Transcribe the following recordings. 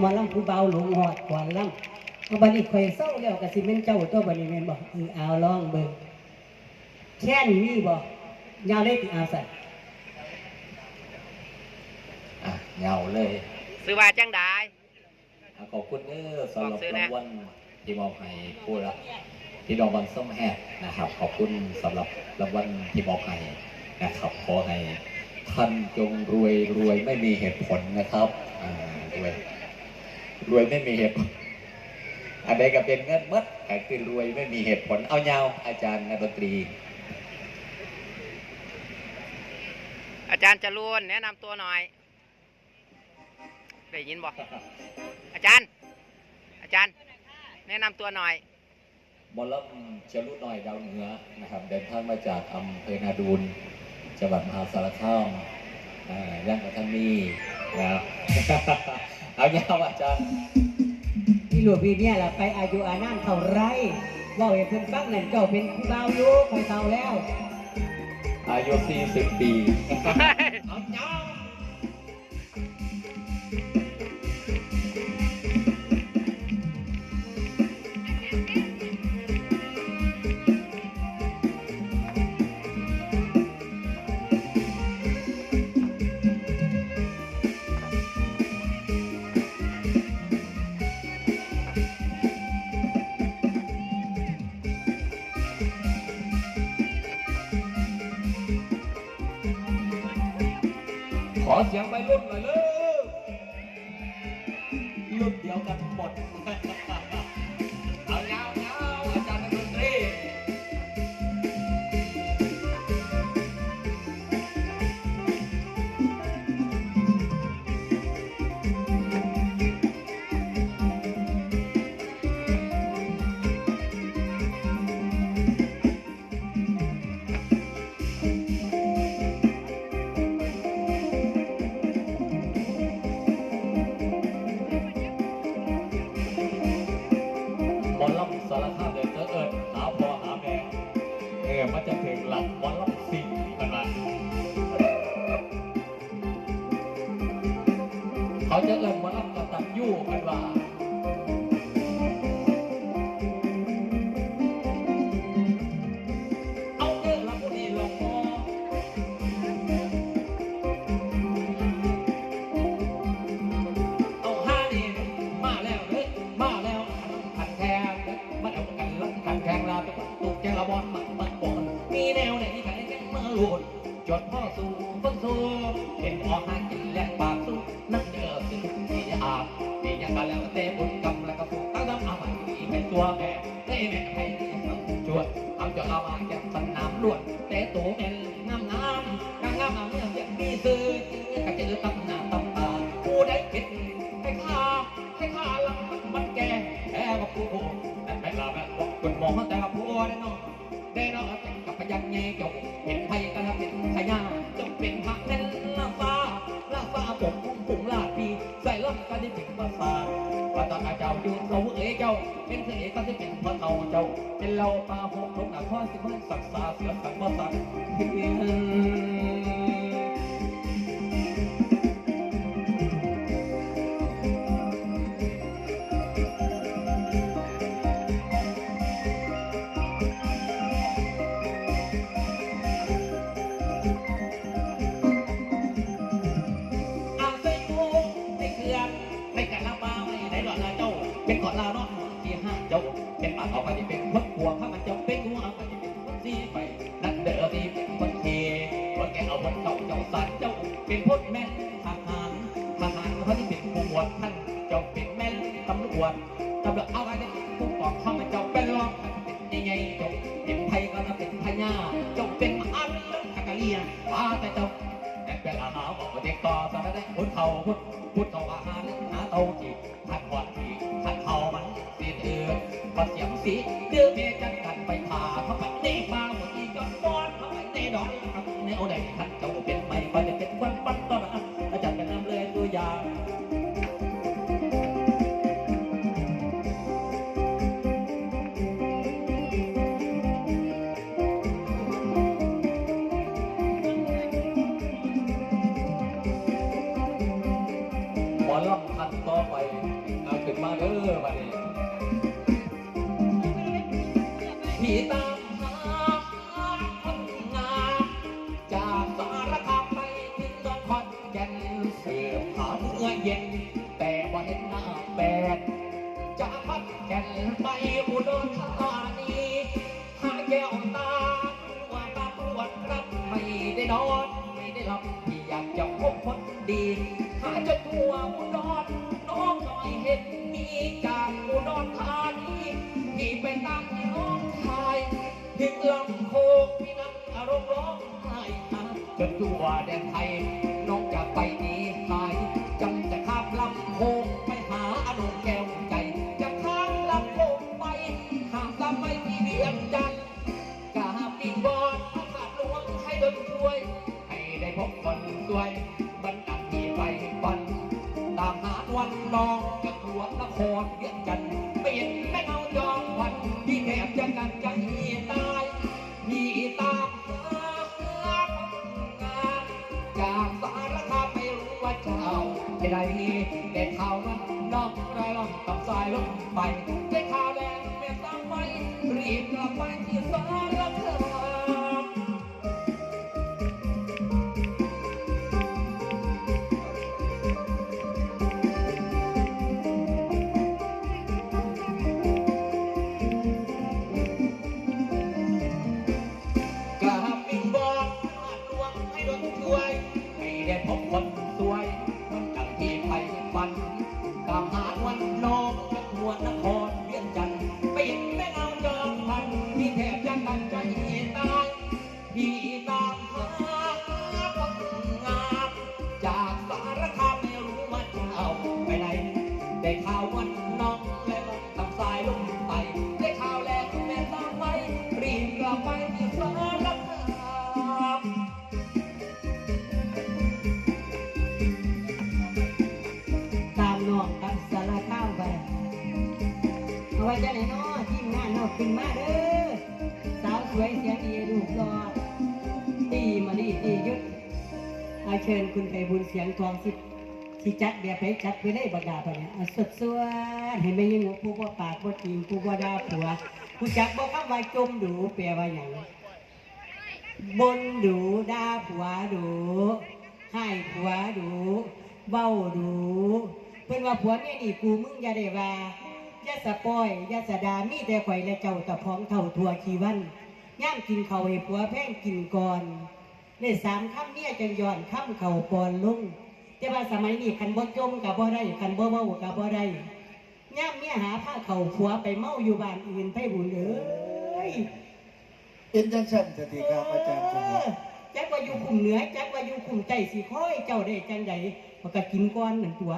หมอลำผู้เบาหลงหอดกว่าลำเอาบัดนี้ข่อยเศร้าแล้วก็สิเป็นเจ้าตัวบัดนี้แม่นบอกเออเอาลองเบิ่งแค่นี้มีบ่ยาวเล็กอาสัตว์อะเหงาเลยซื้อว่าจังได้อะขอบคุณเด้อสำหรับบอกซื้อนะรางวัลที่มอบให้ผู้รับที่ดอกบันส้มแฮกนะครับ ขอบคุณสำหรับรางวัลที่มอบให้นะครับขอให้ท่านจงรวยรวยไม่มีเหตุผลนะครับอ่ารวย รวยไม่มีเหตุผลอันใดก็เป็นเงินหมัดแต่คือรวยไม่มีเหตุผลเอายาวอาจารย์นักดนตรี อาจารย์จรูนแนะนำตัวหน่อยได้ยินบ่อาจารย์ อาจารย์ แนะนำตัวหน่อยบอลลัมจะรุ่นหน่อยดาวเหนือนะครับ เดินทางมาจากอำเภอนาดูนจังหวัดมหาสารคามอ่าย่างกับท่านนี่ นะครับเอาเงี้ยครับอาจารย์พี่หลวงพี่เนี่ยล่ะไปอายุอานามเท่าไรเว่าให้เพิ่นฟังนั่นเจ้าเป็นผู้บ่าวอยู่คอยเฒ่าแล้ว อายุ40ปี สียงไปรุ่นหน่อยเลยรุ่นเดียวกันหมด เห็นออกหากินแลกปากสู้นั่งเจอสิ่งที่อาบมีอย่างกันแล้วเตะบุญกำแล้วก็ผูตั้งน้ำเอาใหม่ให้ตัวแม่ให้แม่ให้ชวนทำจนเรามาแก่สนามล้วนเตะตัวแม่งามงามงามงามาเมื่อยังมีซื้อกะเจือตำหน้าตำตาผู้ใดคิดให้ข้าให้ข้าลังมันแก่แค่ว่าผู้แต่ไม่ลาแบบบอกคนมองแต่ว่าผู้ได้นอนได้นอนแต่กับพยัญชนะเกี่ยวเห็นไทยกันเป็นขยาจงเป็นหักแน่ ลาฟ้าผมปุ่งลาดปีใส่ล่ำกันที่เป็นภาษาว่าตอนอาเจ้าอยู่เขาเอ๋เจ้า เป็นเสน่ห์ก็จะเป็นพระเทาเจ้า เป็นเราปลาหกทุกหนักข้อสิบเพื่อนศักษาเสือสังภาษาเพียง ดีเป็นคนเทรถแกเอาบนเก่าเจ้าสัตว์เจ้าเป็นพลแม่นทหารทหารเขาที่เป็นผู้มวดท่านเจ้าเป็นแม่นตำรวจตำรวจเอาอะไรผู้ปกครอาเจ้าเป็นรองเป็นยังไเจ้าเป็นไทยก็จะเป็นพญาเจ้าเป็นอันตะกะเลียป้าแต่เจ้าแต่เป็นอาหารบอกว่าเด็กต่อตอนได้นพุทเขาพุทธพุทธเขาอาหารหาเต้าจีทัดวาดจีทัดเขามันสีเดือดปัดเสียงสีเดือดเมจัน หมอลำพันต่อไปเอาขึ้นมาเด้อบัดนี้พี่ตามหาคนงามจากสารคามไปถึงเมืองขอนแก่นเสือผาเมื่อเย็น แต่ว่าเห็นหน้าแปดจากขอนแก่นไปอุดรธานี จนทั่วแดนไทย ที่ได้แต่ข่าวนั้นน้องกระลองตับสายลงไปได้ข่าวแล้วแม่ตั้งไปรีบกลับไปที่สาร ทีมงานเนาะขึ้นมาเด้อสาวสวยเสียงดีรูปหล่อตีมาดีตียุดอาเชิญคุณไพบุญเสียงทองสิสิจัดแบบไหนจัดไปได้บรรดาไปเนี่ยสดสวดเห็นไหมยังหัวผู้บ่ปากบ่จริงผู้บ่ด่าผัวผู้จักบ่คำว่าจมดูแปลว่าอย่างบนดูด่าผัวดูให้ผัวดูเบ้าดูเพิ่นว่าผัวเมียนี่กูมึงอย่าได้ว่า ย่าสะปอยอย่าสะดามีแต่ข่อยและเจ้าตะพ้องเท่าทั่วชีวันย่ามกินเขาวให้ผัวแพงกินก่อนได้สามคำเมียจังย้อนคำเขาปอนลงแต่ว่าสมัยนี้คันบ่จมกับบ่ได้คันบ่เว้ากับบ่ได้ย่ามเมียหาผ้าเขาผัวไปเมาอยู่บ้านอื่นไผบุญเอ้ยเป็นจังสันสติครับอาจารย์สมบัติจักว่าอยู่คุมเหนือจักว่าอยู่คุมใจสิค่อยเจ้าได้จังใดมันก็กินก่อนนั่นตัว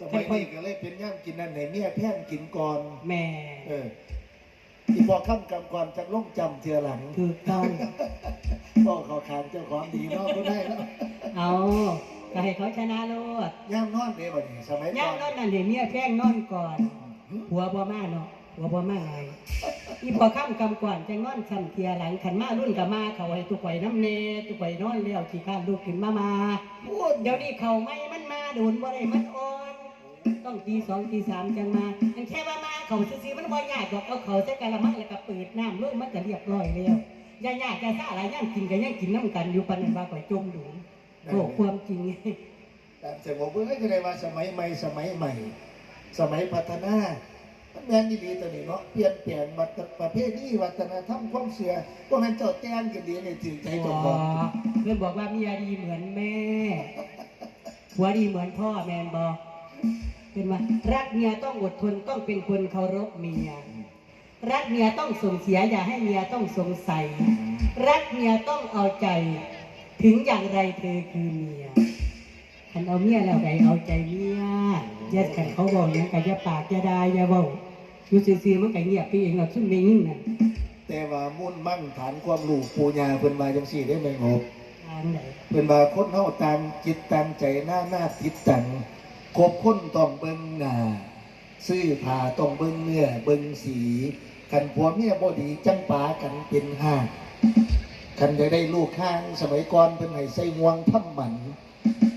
สมัยนี้ก็เลยเป็นย่ำกินนั่นไหนเมียแพ่นกินก่อนแม่เออที่พอค่ำกำก่อนจะล่งจำเทือหลังถูกต้องพ่อเขาขานเจ้าของดีเนาะก็ได้แล้วเอาก็ให้เขาชนะโลดย่ำนอนเด้บ่นี่สมัยย่าก่งอนนอนนั่นเดี๋ยวเมียแพงนอนก่อนหัวบ่มาเนาะหัวบ่มาไงอีพอค่ำกำก่อนจังนอนซ้ำเทียหลังขันมารุ่นกับมาเขาให้ตุกไข่น้ำเนตุกไข่นอนเลี้ยวขี้ข้านลูกขึ้นมามาพูดเดี๋ยวนี้เขาไม่มันมาโดนบ่ได้มันอ่อน ต้องตีสองตีสามจังมาอันแค่ว่ามาเขาซื้อๆมันบ่ยากดอกเอาเขาใส่กะละมังแล้วก็เปิดน้ำลงมันก็เรียบร้อยแล้วอย่ายากอย่าซ่าอะไรย่างกินก็ย่างกินน้ำกันอยู่ปานนั้นว่าก่อยจมดูโอ้ความจริงแต่สมมติว่าจะได้มาสมัยใหม่สมัยใหม่ สมัยพัฒนามันแม่นดีๆตัวนี้เนาะเปลี่ยนแปลงวัฒนประเภทนี้วัฒนธรรมความเชื่อพวกนั้นเจ้าแจ้งกันดีเนี่ยถือใจเจ้าของเพื่อนบอกว่าเมียดีเหมือนแม่ผัวดีเหมือนพ่อแมนบอก เป็นว่ารักเมียต้องอดทนต้องเป็นคนเคารพเมีย รักเมียต้องส่งเสียอย่าให้เมียต้องสงสัย รักเมียต้องเอาใจ ถึงอย่างไรเธอคือเมียนเอาเมียแล้วไงเอาใจเมียอย่าขันเขาบอกยังไงอย่าปากอย่าได้อย่าเบาอยู่ซื่อๆมันก็เงียบไปเองหรอกซุ่มได้ยินน่ะแต่ว่ามุ่นมั่งฐานความรู้ปูญาเพิ่นว่าจังซี่ได้ไหมงบทางไหนเพิ่นว่าคนเฮาตามจิตตามใจหน้าหน้าติดตัง คบคนต้องเบิ่งหน้าซื้อผ้าต้องเบิ่งเนื้อเบิ่งสีคันผัวเมียบ่ดีจังปากันเป็นห้าคันจะได้ลูกข้างสมัยก่อนเพิ่นให้ใส่งวงทำหมัน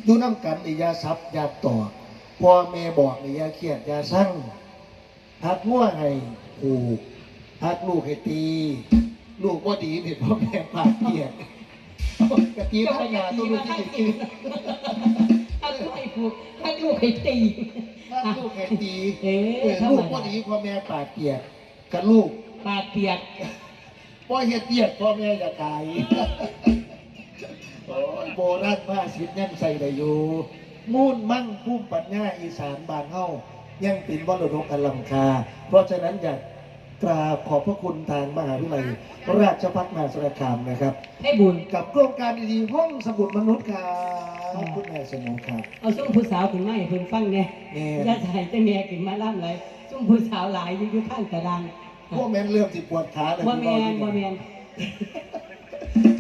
อยู่นํกันนี่อยาซับยาต่อพ่อแม่บอกนี่อยาเครียดยาสั่งหักงัวให้ผูกหักลูกให้ตี ลูกบ่ดีนี่พ่อแม่ปากเกียดกะทิพัฒนาตัวลูกที่ติด ลูกให้ผูกถ้าลูกให้ตีถ้าลูกแข่งดีเอ๊เออะธรรลูมกพ่อดาดีพ่อแม่ปากเปียกกับลูกปากเปียกพ่อเฮ็ดเปียกพ่อแม่จะตายโอ้ยโบราณมาสิทธิ์ยังใส่ได้อยู่มูลมั่งภูมิปัญญาอีสานบ้านเฮายังเป็นมรดกอันล้ำค่าเพราะฉะนั้นอยาก กราบขอบพระคุณทางมหาวิทยาลัยราชภัฏมหาสารคามนะครับ ให้บุญ กับโครงการดีๆห้องสมุดมนุษย์ครับคุณแม่สมองครับ เอาซุ้มผู้สาวขึ้นมาให้เพิ่นฟังเนี่ยแม่ อย่าใส่แต่แม่ขึ้นมาล่ำไรซุ้มผู้สาวหลายอยู่อยู่ข้างตารางพวกแม่นเริ่มสิปวดขาเลยบ่แมนบ่แมน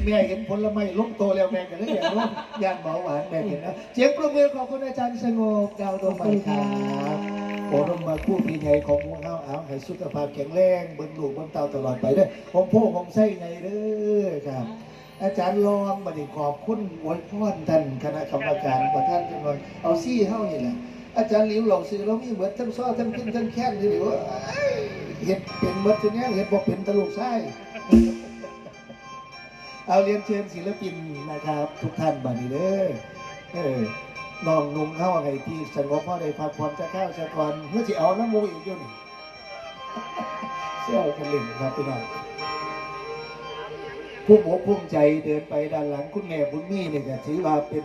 แม่เห็นผลไม้ล้มโตแล้วแม่ก็เลยอยากรู้ย่านเบาหวานแม่เห็นนะเสียงปรบมือของคุณอาจารย์สงบดาวดขวองบใหม่คุณคครัรับบโอ้ลงมาคู่พี่ใหญ่ของพวกเขา เอาให้สุขภาพแข็งแรงเบิ่งลูกเบิ่งเตาตลอดไปเด้อของพ่อของไส้ไงเด้อครับ อาจารย์รองบัดนี้ขอบคุณอวยพรท่านคณะกรรมการประท่านจังหวัดเอาซี่เฮานี่แหละอาจารย์หลิวเหล่าซื้อเรามีเหมือนทั้งซ้อทั้งพินทั้งแค้นนี่หรือว่าเห็ดเป็นหมดทีเนี้ยเห็ดบอกเป็นตลกไส้เอาเรียนเชิญศิลปินนะครับ ทุกท่านบัดนี้เด้อเออน้องนุ่งเข้าไงที่สงบพ่อได้พักผ่อนจะเข้าจะก่อนเพื่อจะเอาน้ำมูกอีกอยู่นี่ เสี่ยวกันเล่งครับพี่น้องผู้หมกภูมิใจเดินไปด้านหลังคุณแม่บุญมีเนี่ยก็ถือว่าเป็น